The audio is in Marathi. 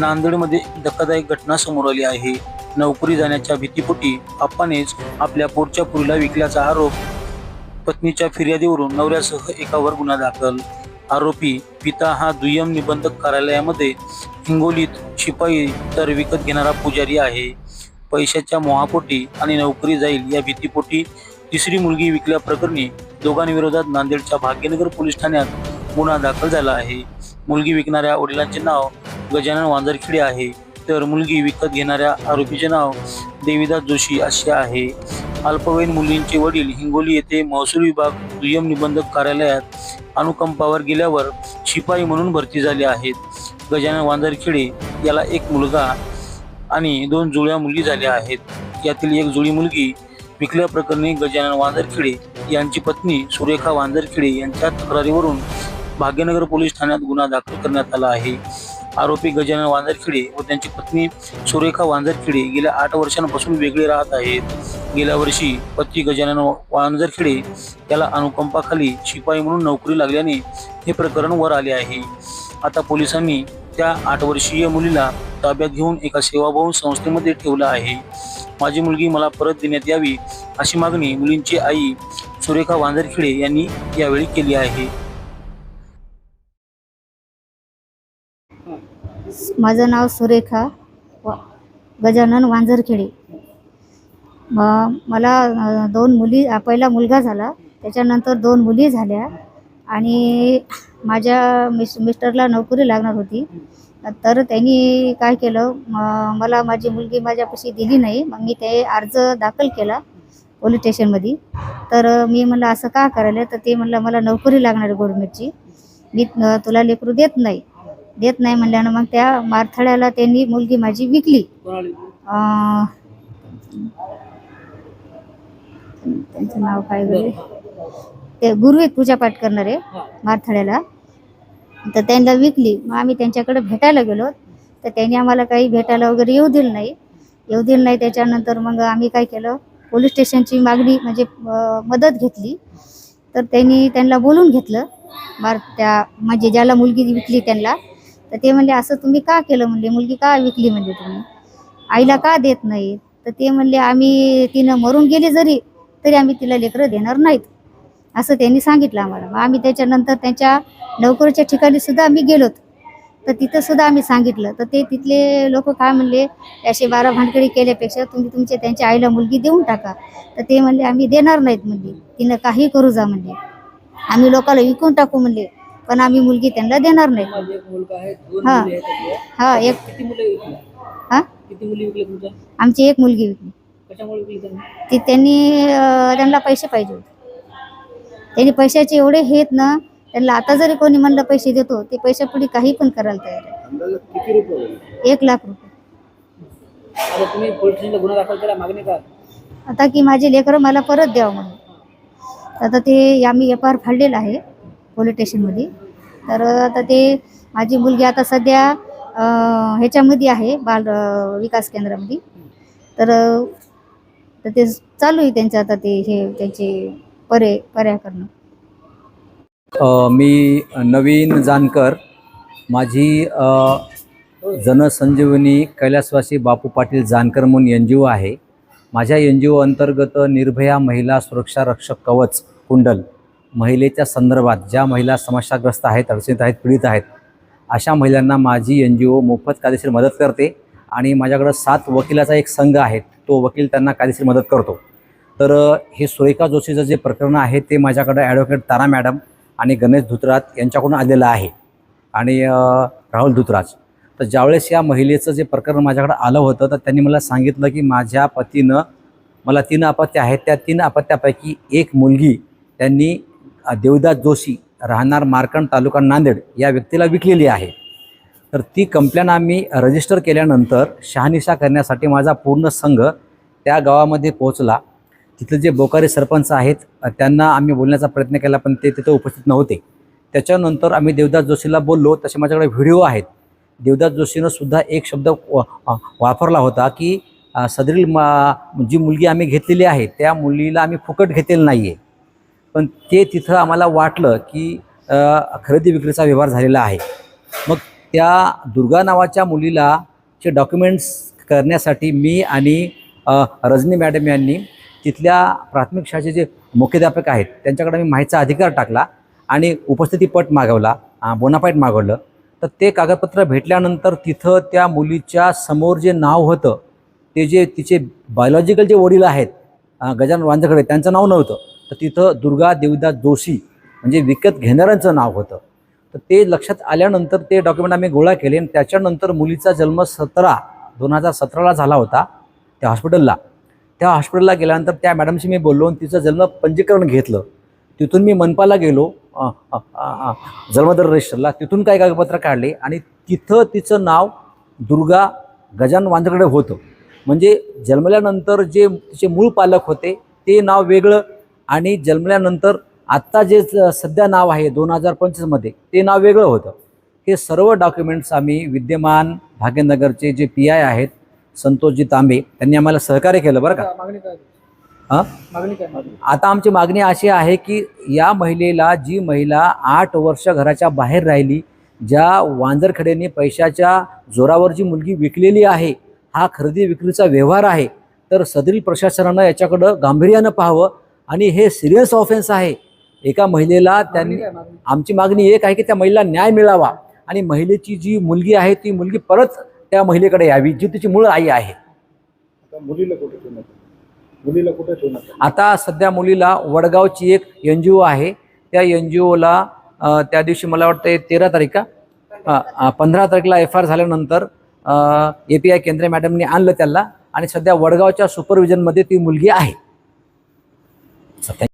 नांदेडमध्ये धक्कादायक घटना समोर आली आहे. नोकरी जाण्याच्या भीतीपोटी आप्पानेच आपल्या पोटच्या पुरीला विकल्याचा आरोप. पत्नीच्या फिर्यादीवरून नवऱ्यासह एकावर गुन्हा दाखल. आरोपी पिता हा दुय्यम निबंधक कार्यालयामध्ये हिंगोलीत शिपाई तर विकत घेणारा पुजारी आहे. पैशाच्या मोहापोटी आणि नोकरी जाईल या भीतीपोटी तिसरी मुलगी विकल्याप्रकरणी दोघांविरोधात नांदेडच्या भाग्यनगर पोलीस ठाण्यात गुन्हा दाखल झाला आहे. मुलगी विकणाऱ्या वडिलांचे नाव गजानन वांजरखेडे आहे तर मुलगी विकत घेणाऱ्या आरोपीचे नाव देवीदास जोशी असे आहे. अल्पवयीन मुलींचे वडील हिंगोली येथे महसूल विभाग दुय्यम निबंधक कार्यालयात अनुकंपावर गेल्यावर शिपाई म्हणून भरती झाले आहेत. गजानन वांजरखेडे याला एक मुलगा आणि दोन जुळ्या मुली झाल्या आहेत. यातील एक जुळी मुलगी विकल्याप्रकरणी गजानन वांजरखेडे यांची पत्नी सुरेखा वांजरखेडे यांच्या तक्रारीवरून भाग्यनगर पोलीस ठाण्यात गुन्हा दाखल करण्यात आला आहे. आरोपी गजानन वांजरखिडे व त्यांची पत्नी सुरेखा वांजरखिडे गेल्या आठ वर्षांपासून वेगळे राहत आहेत. गेल्या वर्षी पती गजानन वांजरखिडे याला अनुकंपाखाली शिपाई म्हणून नोकरी लागल्याने हे प्रकरण वर आले आहे. आता पोलिसांनी त्या आठ वर्षीय मुलीला ताब्यात घेऊन एका सेवाभाऊ संस्थेमध्ये ठेवलं आहे. माझी मुलगी मला परत देण्यात यावी अशी मागणी मुलींची आई सुरेखा वांजरखिडे यांनी यावेळी केली आहे. माझं नाव सुरेखा. व गजानन वांजरखेडे. मला दोन मुली पहिला मुलगा झाला. त्याच्यानंतर दोन मुली झाल्या. आणि माझ्या मिस मिस्टरला नोकरी लागणार होती. तर त्यांनी काय केलं म- मला माझी मुलगी माझ्यापाशी दिली नाही. मग मी ते अर्ज दाखल केला पोलीस स्टेशनमध्ये. तर मी म्हणलं असं का करायला? तर ते म्हणलं मला नोकरी लागणार आहे मी तुला लेकरू देत नाही. देत नाही म्हणल्यानं मग त्या मारथड्याला त्यांनी मुलगी माझी विकली. अं, त्यांचं नाव काय बरे ते गुरुवेद पूजापाठ करणारे मारथड्याला. तर त्यांना विकली. मग आम्ही त्यांच्याकडे भेटायला गेलो. तर त्यांनी आम्हाला काही भेटायला वगैरे येऊ दिलं नाही. येऊ दिलं नाही. त्याच्यानंतर मग आम्ही काय केलं? पोलीस स्टेशनची मागणी म्हणजे अं, मदत घेतली. तर त्यांनी त्यांना बोलून घेतलं. मार त्या म्हणजे ज्याला मुलगी विकली त्यांना. तर ते म्हणले असं तुम्ही का केलं? म्हणले मुलगी का विकली? म्हणले तुम्ही. आईला का देत नाही? तर ते म्हणले आम्ही तिनं मरून गेली जरी तरी आम्ही तिला लेकरं देणार नाहीत. असं त्यांनी सांगितलं आम्हाला. मग आम्ही त्याच्यानंतर त्यांच्या नोकरीच्या ठिकाणी सुद्धा आम्ही गेलोत. तर तिथं सुद्धा आम्ही सांगितलं. तर ते तिथले लोक काय म्हणले असे बारा भानकडी केल्यापेक्षा तुम्ही तुमच्या त्यांच्या आईला मुलगी देऊन टाका. तर ते म्हणले आम्ही देणार नाहीत म्हणले. तिनं काही करू जा म्हणले. आम्ही लोकांना विकून टाकू म्हणले. पण आम्ही मुलगी त्यांना देणार नाही. हा. हा एक किती मुले विकली? हा? किती मुली विकल्या तुमच्या? आमची एक मुलगी विकली. ती त्यांनी त्यांना पैसे पाहिजे होते. त्यांनी पैशाचे एवढे हे आहेत ना त्यांना आता जरी कोणी म्हणलं पैसे देतो ते पैशापुढे काही पण करायला तयार आहे किती रुपये एक लाख रुपये. आता की? माझे लेकरं मला परत द्यावं म्हणून. आता ते आम्ही एफ आर फाडलेलं आहे. पोलीस स्टेशनमध्ये तर आता ते माझी मुलगी आता सध्या ह्याच्यामध्ये आहे बाल विकास केंद्रामध्ये. तर तर ते चालू आहे त्यांचं आता ते हे त्यांचे पर्याय पर्याय करणं. मी नवीन जानकर. माझी जनसंजीवनी कैलासवासी बापू पाटील जानकर म्हणून एन जी ओ आहे. माझ्या एन जी ओ अंतर्गत निर्भया महिला सुरक्षा रक्षक कवच कुंडल. महिलेच्या संदर्भात ज्या महिला समस्याग्रस्त आहेत अडचणीत आहेत पीडित आहेत अशा महिलांना माझी एन जी ओ मोफत कायदेशीर मदत करते आणि माझ्याकडं सात वकिलाचा एक संघ आहे तो वकील त्यांना कायदेशीर मदत करतो. तर हे सुरेखा जोशीचं जे प्रकरण आहे ते माझ्याकडं ॲडव्होकेट तारा मॅडम आणि गणेश धुतराज यांच्याकडून आलेलं आहे आणि राहुल धुतराज. तर ज्यावेळेस या महिलेचं जे प्रकरण माझ्याकडं आलं होतं तर त्यांनी मला सांगितलं की माझ्या पतीनं मला तीन अपत्य आहेत त्या तीन अपत्यापैकी एक मुलगी त्यांनी देवदास जोशी राहणार मार्कंड तालुका नांदेड या व्यक्तीला विकलेली आहे. तर ती कंप्लेंट आम्ही रजिस्टर केल्यानंतर शहानिशा करण्यासाठी माझा पूर्ण संघ त्या गावामध्ये पोहोचला. तिथले जे बोकारी सरपंच आहेत त्यांना आम्ही बोलण्याचा प्रयत्न केला पण ते तिथे उपस्थित नव्हते. त्याच्यानंतर आम्ही देवदास जोशीला बोललो तसे माझ्याकडे व्हिडिओ आहेत. देवदास जोशीनं सुद्धा एक शब्द वापरला होता की सदरील मा जी मुलगी आम्ही घेतलेली आहे त्या मुलीला आम्ही फुकट घेतलेली नाही आहे पण ते तिथं आम्हाला वाटलं की खरेदी विक्रीचा व्यवहार झालेला आहे. मग त्या दुर्गा नावाच्या मुलीला चे डॉक्युमेंट्स करण्यासाठी मी आणि रजनी मॅडम यांनी तिथल्या प्राथमिक शाळेचे जे मुख्याध्यापक आहेत त्यांच्याकडे मी माहितीचा अधिकार टाकला आणि उपस्थितीपट मागवला बोनापाईट मागवलं. तर ते कागदपत्र भेटल्यानंतर तिथं त्या मुलीच्या समोर जे नाव होतं ते जे तिचे बायोलॉजिकल जे वडील आहेत गजानन वांजकडे त्यांचं नाव नव्हतं. तर तिथं दुर्गा देवीदास जोशी म्हणजे विकत घेणाऱ्यांचं नाव होतं. तर ते लक्षात आल्यानंतर ते डॉक्युमेंट आम्ही गोळा केले आणि त्याच्यानंतर मुलीचा जन्म सतरा दोन हजार सतराला झाला होता त्या हॉस्पिटलला त्या हॉस्पिटलला गेल्यानंतर त्या मॅडमशी मी बोललो आणि तिचं जन्म पंजीकरण घेतलं. तिथून मी मनपाला गेलो जन्मदर रजिस्टरला तिथून काही कागदपत्र काढले आणि तिथं तिचं नाव दुर्गा गजान वांजकडे होतं. म्हणजे जन्मल्यानंतर जे तिचे मूळ पालक होते ते नाव वेगळं आणि जन्मल्यानंतर आत्ता जे सध्या नाव आहे दोन हजार पंचवीसमध्ये ते नाव वेगळं होतं. हे सर्व डॉक्युमेंट्स आम्ही विद्यमान भाग्यनगरचे जे पी आय आहेत संतोषजी तांबे त्यांनी आम्हाला सहकार्य केलं बरं का? मागणी काय हां? मागणी काय आता आमची मागणी अशी आहे की या महिलेला जी महिला आठ वर्ष घराच्या बाहेर राहिली ज्या वांजरखेडेने पैशाच्या जोरावर जी मुलगी विकलेली आहे हा खरेदी विक्रीचा व्यवहार आहे तर सदरील प्रशासनानं याच्याकडं गांभीर्यानं पाहावं आणि हे सिरियस ऑफेन्स आहे. एका महिलेला त्यांनी आमची मागणी एक आहे की त्या महिलेला न्याय मिळावा. आणि महिलेची जी मुलगी आहे ती मुलगी परत त्या महिलेकडे यावी जी तिची मूळ आई आहे. आता मुलीला कुठे? मुलीला कुठे? आता सध्या मुलीला वडगावची एक एन जी ओ आहे. त्या एन जी ओला त्या दिवशी मला वाटतं तेरा तारीख का? पंधरा तारखेला एफ आर झाल्यानंतर ए पी आय केंद्रे मॅडमने आणलं त्याला. आणि सध्या वडगावच्या सुपरविजनमध्ये ती मुलगी आहे. सध्या